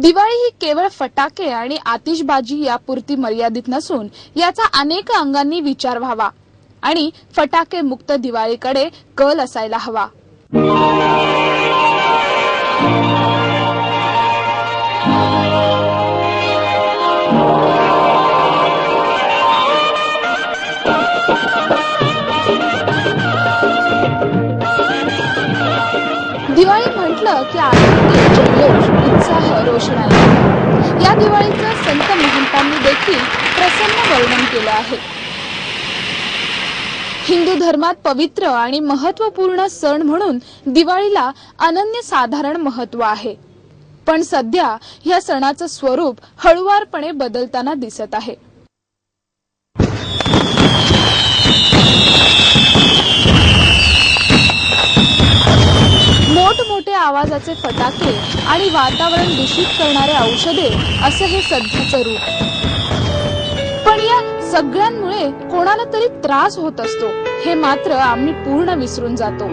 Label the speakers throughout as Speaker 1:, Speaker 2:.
Speaker 1: दिवाळी ही केवळ फटाके आणि आतिषबाजी यापुरती मर्यादित नसून याचा अनेक अंगांनी विचार व्हावा आणि फटाके मुक्त दिवाळीकडे कल असायला हवा. म्हटलं की आनंदी जल्लोष उत्साह रोषणाई या दिवाळीचं संत महंतांनी देखील प्रसन्न वर्णन केलं आहे. हिंदू धर्मात पवित्र आणि महत्त्वपूर्ण सण म्हणून दिवाळीला अनन्य साधारण महत्त्व आहे. पण सध्या या सणाचं स्वरूप हळुवारपणे बदलताना दिसत आहे. आवाजाचे फटाके आणि वातावरण दूषित करणारे औषधे असं हे सध्याचं रूप. पण या सगळ्यांमुळे कोणाला तरी त्रास होत असतो हे मात्र आम्ही पूर्ण विसरून जातो.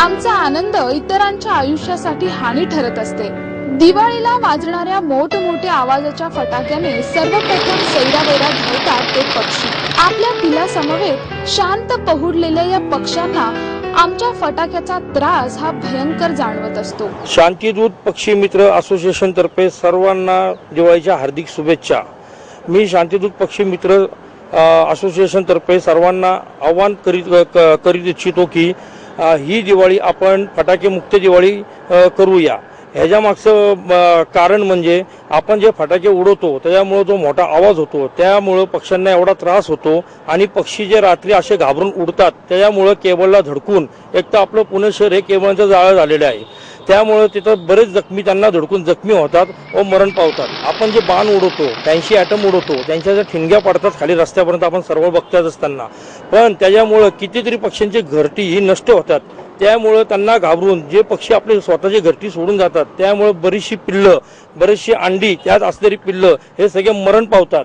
Speaker 1: आमचा आनंद इतरांच्या आयुष्यासाठी हानी ठरत असते. दिवाळीला वाजणाऱ्या मोठमोठ्या आवाजाच्या फटाक्याने सर्वप्रथम सैरावैरा धावतात ते पक्षी. आपल्या पिला समवेत शांत पहुडलेल्या या पक्ष्यांना आमच्या फटाक्याचा त्रास हा भयंकर जाणवत असतो.
Speaker 2: शांतीदूत पक्षी मित्र असोसिएशन तर्फे सर्वांना दिवाळीच्या हार्दिक शुभेच्छा. मी शांतीदूत पक्षी मित्र असोसिएशन तर्फे सर्वांना आव्हान करीत क- करीत इच्छितो की ही दिवाळी आपण फटाके मुक्त दिवाळी करूया. ह्याच्या मागचं कारण म्हणजे आपण जे फटाके उडवतो त्याच्यामुळं जो मोठा आवाज होतो त्यामुळं पक्ष्यांना एवढा त्रास होतो आणि पक्षी जे रात्री असे घाबरून उडतात त्याच्यामुळं केबलला धडकून एक तर आपलं पुणे शहर हे केबलचं जाळं झालेलं आहे. त्यामुळं तिथं बरेच जखमी त्यांना धडकून जखमी होतात व मरण पावतात. आपण जे बाण उडवतो त्यांशी ॲटम उडवतो त्यांच्या ज्या ठिणग्या पडतात खाली रस्त्यापर्यंत आपण सर्व बघतात असताना. पण त्याच्यामुळं कितीतरी पक्ष्यांची घरटी ही नष्ट होतात. त्यामुळं त्यांना घाबरून जे पक्षी आपले स्वतःची घरटी सोडून जातात त्यामुळं बरीचशी पिल्लं बरीचशी अंडी त्यात असलेली पिल्लं हे सगळे मरण पावतात.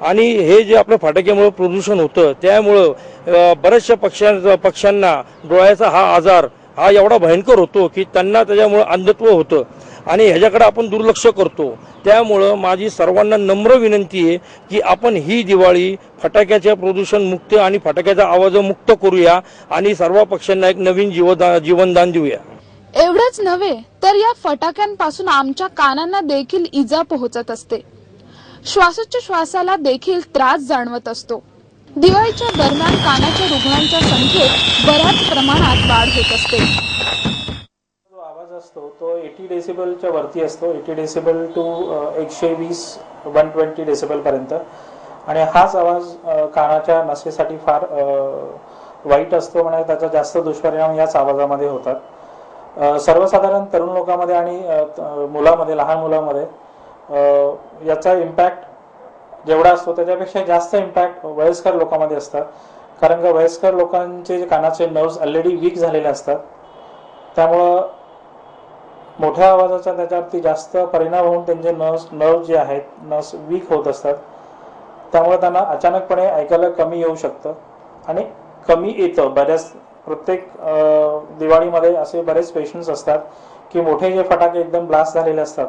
Speaker 2: आणि हे जे आपल्या फटाक्यामुळं प्रदूषण होतं त्यामुळं बऱ्याचशा पक्ष्यां पक्ष्यांना डोळ्याचा हा आजार हा एवढा भयंकर होतो की त्यांना त्याच्यामुळं अंधत्व होतं. आणि ह्याच्याकडे आपण दुर्लक्ष करतो. त्यामुळं माझी सर्वांना नम्र विनंती आहे की आपण ही दिवाळी फटाक्याच्या प्रदूषण मुक्त आणि फटाक्याचा आवाज मुक्त करूया आणि सर्व पक्ष्यांना एक नवीन जीवदा जीवनदान देऊया.
Speaker 1: एवढंच नव्हे तर या फटाक्यांपासून आमच्या कानांना देखील इजा पोहोचत असते. श्वासाला देखील त्रास जाणवत असतो. दिवाळीच्या दरम्यान कानाच्या रुग्णांच्या संख्येत बऱ्याच प्रमाणात वाढ होत असते.
Speaker 3: असतो. तो एटी डेसिबलच्या वरती असतो. एटी डेसिबल टू एकशे वीस वन ट्वेंटी डेसिबलपर्यंत आणि हाच आवाज कानाच्या नसेसाठी फार वाईट असतो म्हणजे त्याचा जास्त दुष्परिणाम याच आवाजामध्ये होतात. सर्वसाधारण तरुण लोकांमध्ये आणि मुलामध्ये लहान मुलामध्ये याचा इम्पॅक्ट जेवढा असतो त्याच्यापेक्षा जास्त इम्पॅक्ट वयस्कर लोकांमध्ये असतात. कारण का वयस्कर लोकांचे जे कानाचे नर्व्स ऑलरेडी वीक झालेले असतात. त्यामुळं मोठ्या आवाजाचा त्याच्यावरती जास्त परिणाम होऊन त्यांचे नर्स नर्व जे आहेत नर्स वीक होत असतात. त्यामुळे त्यांना अचानकपणे ऐकायला कमी येऊ शकतं. आणि कमी येतं. बऱ्याच प्रत्येक दिवाळीमध्ये असे बरेच पेशंट्स असतात की मोठे जे फटाके एकदम ब्लास्ट झालेले असतात.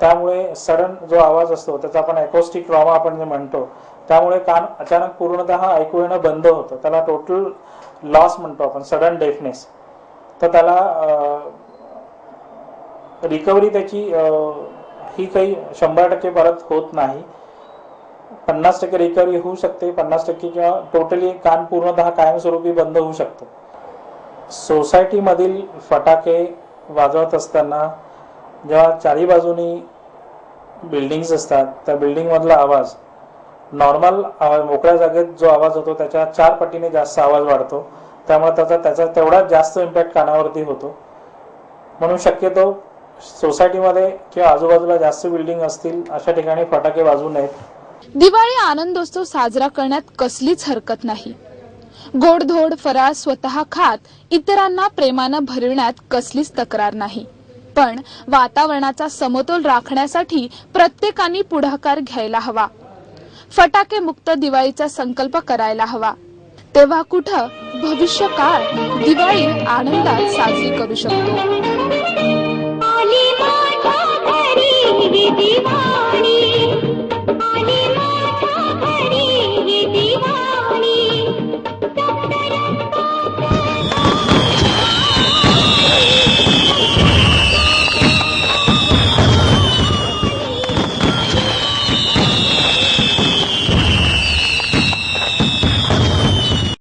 Speaker 3: त्यामुळे सडन जो आवाज असतो त्याचा आपण ॲकोस्टिक ट्रॉमा आपण जे म्हणतो त्यामुळे कान अचानक पूर्णतः ऐकू येणं बंद होतं. त्याला टोटल लॉस म्हणतो आपण सडन डेफनेस तर त्याला रिकव्हरी त्याची ही काही शंभर टक्के परत होत नाही. पन्नास टक्के रिकव्हरी होऊ शकते. पन्नास टक्के किंवा टोटली कान पूर्णतः कायमस्वरूपी बंद होऊ शकतो. सोसायटीमधील फटाके वाजवत असताना जेव्हा चारी बाजूनी बिल्डिंग्स असतात त्या बिल्डिंगमधला आवाज नॉर्मल मोकळ्या जागेत जो आवाज होतो त्याच्या चार पटीने जास्त आवाज वाढतो. त्यामुळे त्याचा त्याचा तेवढाच जास्त इम्पॅक्ट कानावरती होतो. म्हणून शक्यतो सोसायटीमध्ये किंवा आजूबाजूला जास्त बिल्डिंग असतील अशा ठिकाणी फटाके वाजवू नयेत.
Speaker 1: दिवाळी आनंदोत्सव साजरा करण्यात कसलीच हरकत नाही. गोडधोड फराळ स्वतः खात इतरांना प्रेमानं भरविण्यात कसलीच तक्रार नाही. पण वातावरणाचा समतोल राखण्यासाठी प्रत्येकाने पुढाकार घ्यायला हवा. फटाके मुक्त दिवाळीचा संकल्प करायला हवा. तेव्हा कुठं भविष्य काळ दिवाळी आनंदात साजरी करू शकतो.
Speaker 4: दिवाळी